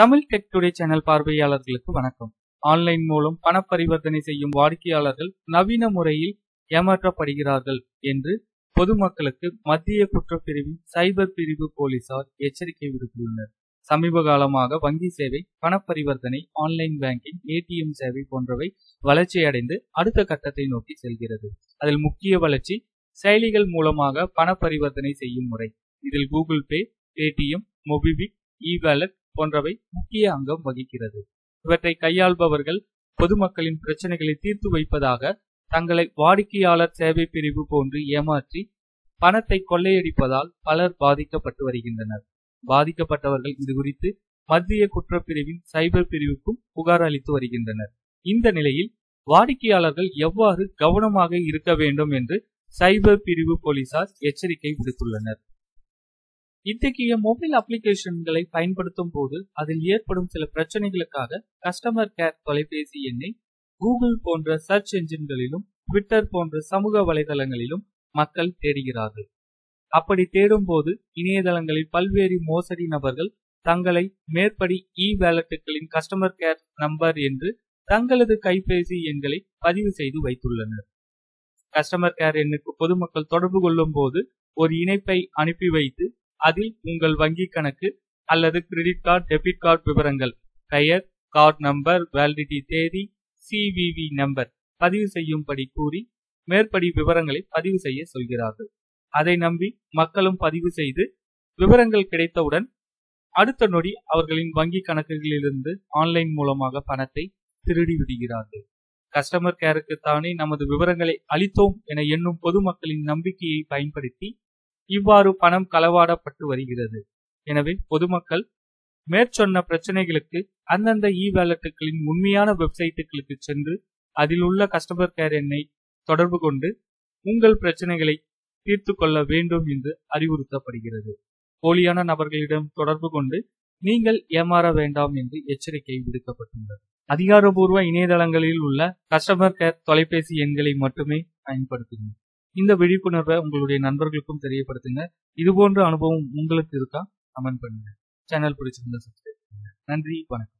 Tamil tech today channel பார்வையாளர்களுக்கு வணக்கம். Online மூலம் பண பரிவர்த்தனை செய்யும் வாடிக்கையாளர்கள் நவீன முறையில் ஏமாற்றப்படுகிறார்கள் என்று பொதுமக்களுக்கு மத்திய குற்றப்பிரிவின் சைபர் பிரிவு போலீசார் எச்சரிக்கை விடுத்துள்ளனர். சமீப காலமாக வங்கி சேவை பண பரிவர்த்தனை ஆன்லைன் பேங்கிங் ஏடிஎம் சேவை போன்றவை வளர்ச்சியடைந்து அடுத்த கட்டத்தை நோக்கி செல்கிறது. அதில் முக்கிய வளர்ச்சி செயலிகள் மூலமாக பண பரிவர்த்தனை செய்யும் முறை. இதில் Google Pay Paytm MobiKwik e wallet போன்றவை முக்கிய அங்கம் வகிக்கிறது. இவற்றை கையாள்பவர்கள் பொதுமக்களின் பிரச்சனைகளை தீர்த்து வைப்பதாக தங்களை வாடிக்கையாளர் சேவை பிரிவு போன்று ஏமாற்றி பணத்தை கொள்ளையடிப்பதால் பலர் பாதிக்கப்பட்டு வருகின்றனர். பாதிக்கப்பட்டவர்கள் இது குறித்து மத்திய குற்றப்பிரிவின் சைபர் பிரிவுக்கும் புகார் அளித்து வருகின்றனர். இந்த நிலையில் வாடிக்கையாளர்கள் எவ்வாறு கவனமாக இருக்க வேண்டும் என்று சைபர் பிரிவு போலீசார் எச்சரிக்கை விடுத்துள்ளனர். இத்தகைய மொபைல் அப்ளிகேஷன்களை பயன்படுத்தும் போது அதில் ஏற்படும் சில பிரச்சனைகளுக்காக கஸ்டமர் கேர் தொலைபேசி எண்ணை கூகுள் போன்ற சர்ச் என்ஜின்களிலும் ட்விட்டர் போன்ற சமூக வலைதளங்களிலும் மக்கள் தேடுகிறார்கள். அப்படி தேடும்போது இணையதளங்களில் பல்வேறு மோசடி நபர்கள் தங்களை மேற்படி இ வேலட்டுகளின் கஸ்டமர் கேர் நம்பர் என்று தங்களது கைபேசி எண்களை பதிவு செய்து வைத்துள்ளனர். கஸ்டமர் கேர் எண்ணுக்கு பொதுமக்கள் தொடர்பு கொள்ளும் போது ஒரு இணைப்பை அனுப்பி வைத்து அதில் உங்கள் வங்கி கணக்கு அல்லது கிரெடிட் கார்டு டெபிட் கார்டு விவரங்கள் பெயர் கார்டு நம்பர் வேலிடிட்டி தேதி சிவிவி நம்பர் பதிவு செய்யும்படி கூறி மேற்படி விவரங்களை பதிவு செய்ய சொல்கிறார்கள். அதை நம்பி மக்களும் பதிவு செய்து விவரங்கள் கிடைத்தவுடன் அடுத்த நொடி அவர்களின் வங்கி கணக்குகளிலிருந்து ஆன்லைன் மூலமாக பணத்தை திருடி விடுகிறார்கள். கஸ்டமர் கேருக்கு தானே நமது விவரங்களை அளித்தோம் என எண்ணும் பொதுமக்களின் நம்பிக்கையை பயன்படுத்தி இவ்வாறு பணம் களவாடப்பட்டு வருகிறது. எனவே பொதுமக்கள் மேற்சொன்ன பிரச்சனைகளுக்கு அந்தந்த இ வேலட்டுகளின் உண்மையான வெப்சைட்டுகளுக்கு சென்று அதில் உள்ள கஸ்டமர் கேர் எண்ணை தொடர்பு கொண்டு உங்கள் பிரச்சனைகளை தீர்த்து கொள்ள வேண்டும் என்று அறிவுறுத்தப்படுகிறது. போலியான நபர்களிடம் தொடர்பு கொண்டு நீங்கள் ஏமாற வேண்டாம் என்று எச்சரிக்கை விடுக்கப்பட்டுள்ளது. அதிகாரபூர்வ இணையதளங்களில் உள்ள கஸ்டமர் கேர் தொலைபேசி எண்களை மட்டுமே பயன்படுத்துங்கள் இந்த விழிப்புணர்வை உங்களுடைய நண்பர்களுக்கும் தெரியப்படுத்துங்க. இது போன்ற அனுபவம் உங்களுக்கு இருக்கா? கமெண்ட் பண்ணுங்க. சேனல் பிடிச்சிருந்தா சப்ஸ்கிரைப் பண்ணுங்க. நன்றி வணக்கம்.